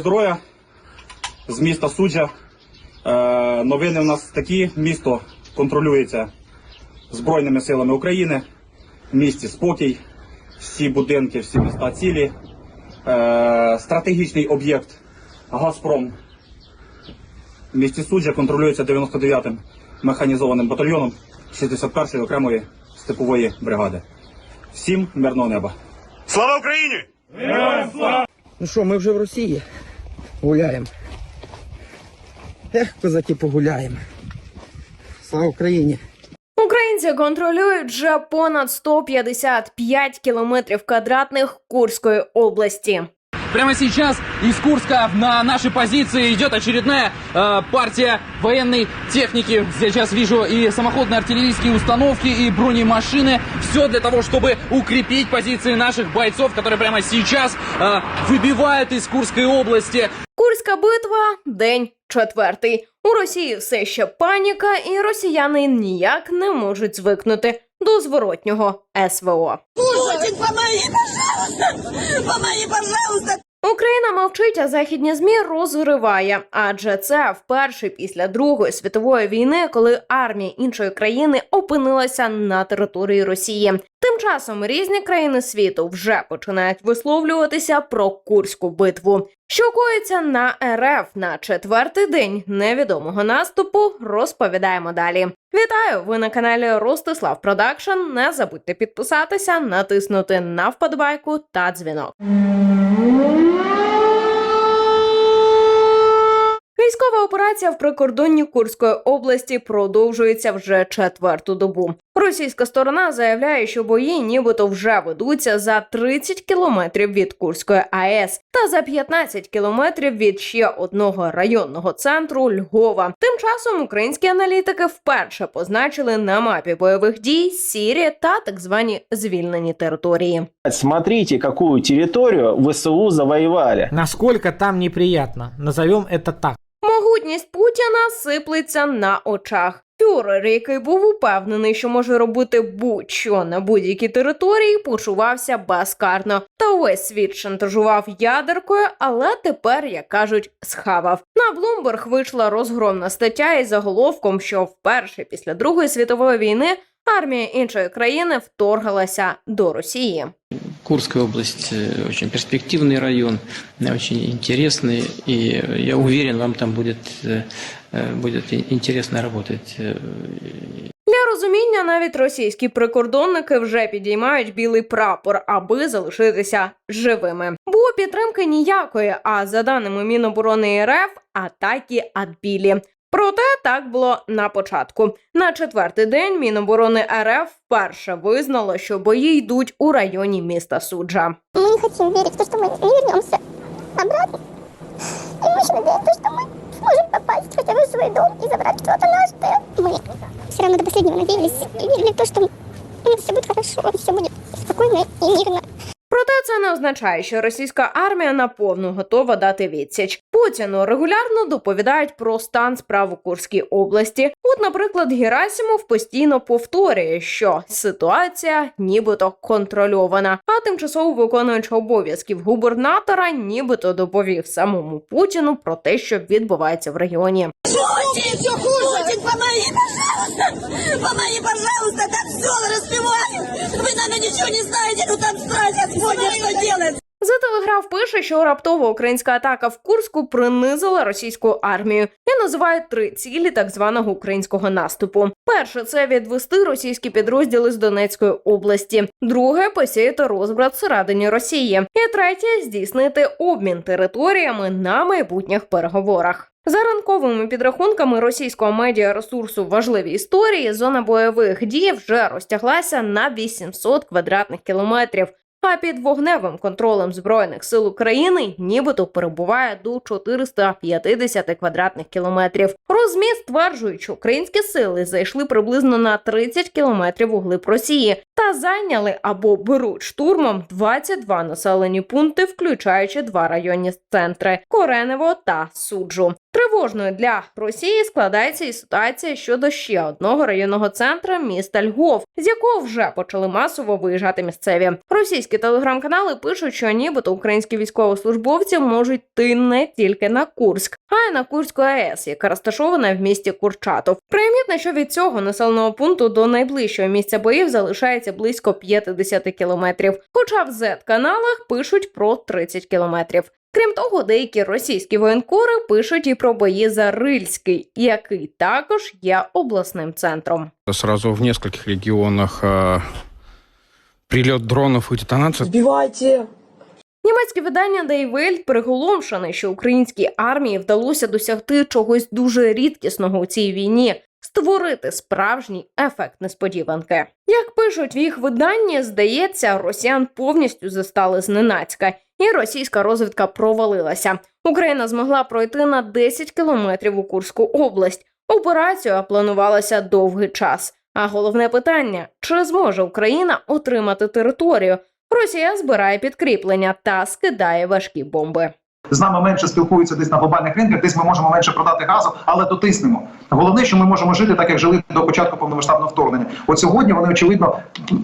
Здоров'я з міста Суджа. Е, новини в нас такі. Місто контролюється Збройними силами України. В місті спокій, всі будинки, всі міста цілі. Е, стратегічний об'єкт Газпром в місті Суджа контролюється 99-м механізованим батальйоном 61-ї окремої степової бригади. Всім мирного неба. Слава Україні! Ну що, ми вже в Росії гуляємо. Ех, козаки погуляємо. Слава Україні! Українці контролюють вже понад 155 кілометрів квадратних Курської області. Прямо сейчас из Курска на наши позиции идет очередная э, партия военной техники. Сейчас вижу и самоходные артиллерийские установки, и бронемашины. Все для того, чтобы укрепить позиции наших бойцов, которые прямо сейчас э, выбивают из Курской области. Курська битва день четвертий. У Росії все ще паніка, і росіяни ніяк не можуть звикнути до зворотнього СВО. Путин, помоги, пожалуйста! Помоги, пожалуйста! Україна мовчить, а західні змі розриває, адже це вперше після Другої світової війни, коли армія іншої країни опинилася на території Росії. Тим часом різні країни світу вже починають висловлюватися про курську битву. Що коїться на РФ на четвертий день невідомого наступу, розповідаємо далі. Вітаю! Ви на каналі Ростислав Продакшн. Не забудьте підписатися, натиснути на вподобайку та дзвінок. Música Військова операція в прикордонні Курської області продовжується вже четверту добу. Російська сторона заявляє, що бої нібито вже ведуться за 30 кілометрів від Курської АЕС та за 15 кілометрів від ще одного районного центру Львова. Тим часом українські аналітики вперше позначили на мапі бойових дій сірі та так звані звільнені території. Смотрите, какую территорию ВСУ завоевали. Насколько там неприятно. Назовем это так. Могутність Путіна сиплеться на очах. Фюрер, який був упевнений, що може робити будь-що на будь-якій території, почувався безкарно. Та увесь світ шантажував ядеркою, але тепер, як кажуть, схавав. На Bloomberg вийшла розгромна стаття із заголовком, що вперше після Другої світової війни армія іншої країни вторгалася до Росії. Курская область э, очень перспективный район, э, очень интересный, и э, я уверен, вам там будет, э, э, будет и- интересно работать. э, Для розуміння навіть російські прикордонники вже підіймають білий прапор, аби залишитися живими. Бо підтримки ніякої. А за даними Міноборони РФ, атаки адбілі. Проте так було на початку. На четвертий день Міноборони РФ вперше визнало, що бої йдуть у районі міста Суджа. Мы не хотим верить в то, что мы не вернемся обратно. И мы еще надеемся, что мы сможем попасть хотя бы в свой дом и забрать что-то наше. Мы все равно до последнего надеялись и верили в то, что все будет хорошо, все будет спокойно и мирно. Проте це не означає, що російська армія наповну готова дати відсіч. Путіну регулярно доповідають про стан справ у Курській області. От, наприклад, Герасимов постійно повторює, що ситуація нібито контрольована. А тимчасово виконуючи обов'язків губернатора, нібито доповів самому Путіну про те, що відбувається в регіоні. Путин, все хуже! Путин, помоги, пожалуйста! Помоги, пожалуйста! Там все разбивают! Вы, наверное, ничего не знаете, но там страсть Господня, что делать! Телеграф пише, що раптова українська атака в Курську принизила російську армію і називає три цілі так званого українського наступу. Перше це відвести російські підрозділи з Донецької області. Друге посіяти розбрат всередині Росії. І третє здійснити обмін територіями на майбутніх переговорах. За ранковими підрахунками російського медіаресурсу важливі історії, зона бойових дій вже розтяглася на 800 квадратних кілометрів. А під вогневим контролем збройних сил України нібито перебуває до 450 квадратних кілометрів. Розмі стверджують, що українські сили зайшли приблизно на 30 кілометрів у глиб Росії та зайняли або беруть штурмом 22 населені пункти, включаючи два районні центри Коренево та Суджу. Тривожною для Росії складається і ситуація щодо ще одного районного центру міста Львов, з якого вже почали масово виїжджати місцеві. Російські телеграм-канали пишуть, що нібито українські військовослужбовці можуть йти не тільки на Курськ, а й на Курську АЕС, яка розташована в місті Курчатов. Примітно, що від цього населеного пункту до найближчого місця боїв залишається близько 50 кілометрів. Хоча в Z-каналах пишуть про 30 кілометрів. Крім того, деякі російські воєнкори пишуть і про бої за Рильський, який також є обласним центром. Сразу в нескольких регионах э, прилет дронов и детонация. Сбивайте. Німецьке видання Welt приголомшене, що українській армії вдалося досягти чогось дуже рідкісного у цій війні. Створити справжній ефект несподіванки. Як пишуть в їх виданні, здається, росіян повністю застали зненацька, і російська розвідка провалилася. Україна змогла пройти на 10 кілометрів у Курську область. Операція планувалася довгий час. А головне питання: чи зможе Україна отримати територію? Росія збирає підкріплення та скидає важкі бомби. З нами менше спілкуються десь на глобальних ринках, десь ми можемо менше продати газу, але дотиснемо. Головне, що ми можемо жити так, як жили до початку повномасштабного вторгнення. От сьогодні вони очевидно,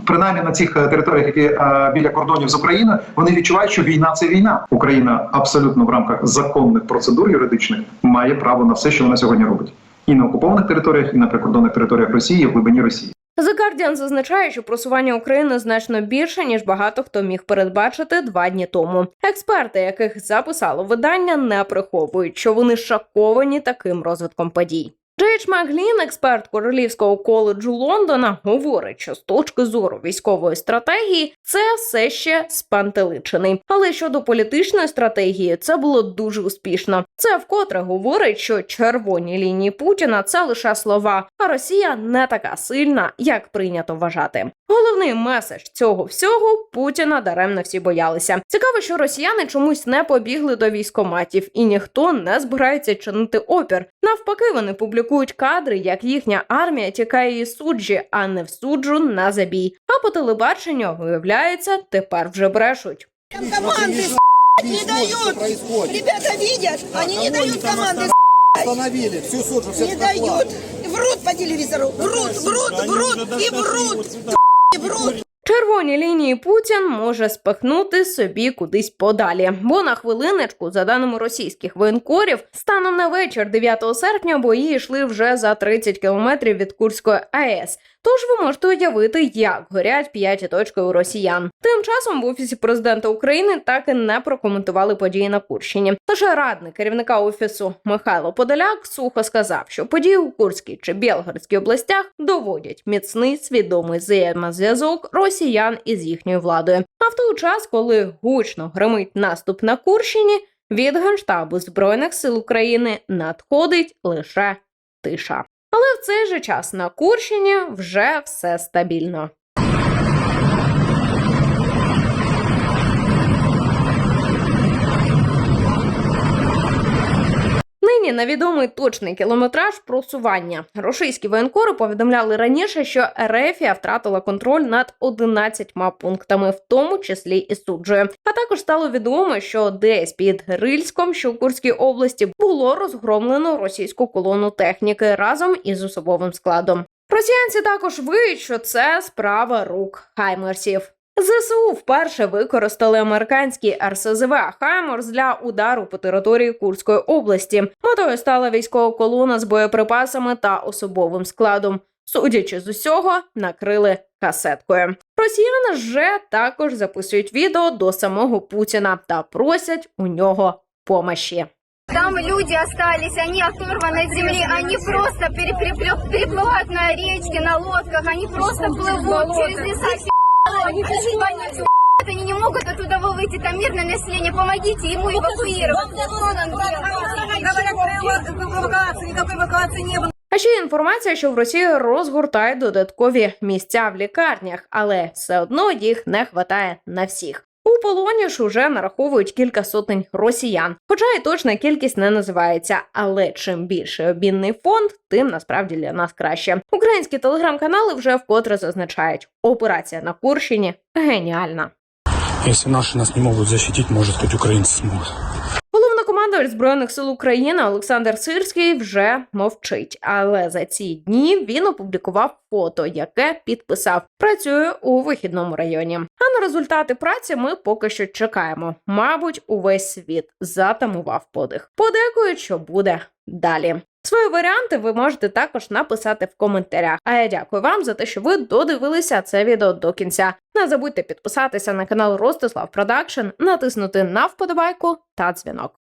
принаймні на цих е, територіях, які е, біля кордонів з Україною, вони відчувають, що війна це війна. Україна абсолютно в рамках законних процедур юридичних має право на все, що вона сьогодні робить, і на окупованих територіях, і на прикордонних територіях Росії, і в глибині Росії. The Guardian зазначає, що просування України значно більше ніж багато хто міг передбачити два дні тому. Експерти, яких записало видання, не приховують, що вони шоковані таким розвитком подій. Джейдж Маглін, експерт Королівського коледжу Лондона, говорить, що з точки зору військової стратегії це все ще спантеличений. Але щодо політичної стратегії, це було дуже успішно. Це вкотре говорить, що червоні лінії Путіна це лише слова, а Росія не така сильна, як прийнято вважати. Головний меседж цього всього Путіна даремно всі боялися. Цікаво, що росіяни чомусь не побігли до військоматів, і ніхто не збирається чинити опір. Навпаки, вони публікують кадри, як їхня армія тікає із суджі, а не в суджу на забій. А по телебаченню виявляється, тепер вже брешуть. Команды с***, не дают. Ребята видят, они не дают команды с***. Остановили, всю суджу, Не дают. Врут по телевизору. Врут, врут, врут и врут. Врут. Червоні лінії Путін може спихнути собі кудись подалі. Бо на хвилиночку, за даними російських воєнкорів, станом на вечір 9 серпня бої йшли вже за 30 кілометрів від Курської АЕС. Тож ви можете уявити, як горять п'яті точки у росіян. Тим часом в офісі президента України так і не прокоментували події на Курщині. Лише радник керівника офісу Михайло Подоляк сухо сказав, що події у Курській чи Білгородській областях доводять міцний свідомий взаємозв'язок росіян із їхньою владою. А в той час, коли гучно гримить наступ на Курщині, від генштабу збройних сил України надходить лише тиша. Але в цей же час на Курщині вже все стабільно. Нині невідомий точний кілометраж просування. Російські воєнкори повідомляли раніше, що Ерефія втратила контроль над 11 пунктами, в тому числі і суджею. А також стало відомо, що десь під Рильськом, що у Курській області, було розгромлено російську колону техніки разом із особовим складом. Росіянці також виють, що це справа рук хаймерсів. ЗСУ вперше використали американський РСЗВ Хайморс для удару по території Курської області. Метою стала військова колона з боєприпасами та особовим складом. Судячи з усього, накрили касеткою. Росіяни вже також записують відео до самого Путіна та просять у нього помощі. Там люди остались, они оторваны от земли, они просто перекреплё- переплывают на речке, на лодках, они просто плывут через леса. Они не могут оттуда выйти, там мирное население, помогите ему эвакуировать. А ще інформація, що в Росії розгортають додаткові місця в лікарнях, але все одно їх не хватає на всіх. У полоні ж уже нараховують кілька сотень росіян, хоча і точна кількість не називається. Але чим більше обмінний фонд, тим насправді для нас краще. Українські телеграм-канали вже вкотре зазначають, операція на Курщині геніальна. Якщо наші нас не можуть захистити, може хоч українці смогут. Головнокомандувач Командувач збройних сил України Олександр Сирський вже мовчить, але за ці дні він опублікував фото, яке підписав. Працює у вихідному районі. А на результати праці ми поки що чекаємо. Мабуть, увесь світ затамував подих. Подекують, що буде далі. Свої варіанти ви можете також написати в коментарях. А я дякую вам за те, що ви додивилися це відео до кінця. Не забудьте підписатися на канал Ростислав Продакшн, натиснути на вподобайку та дзвінок.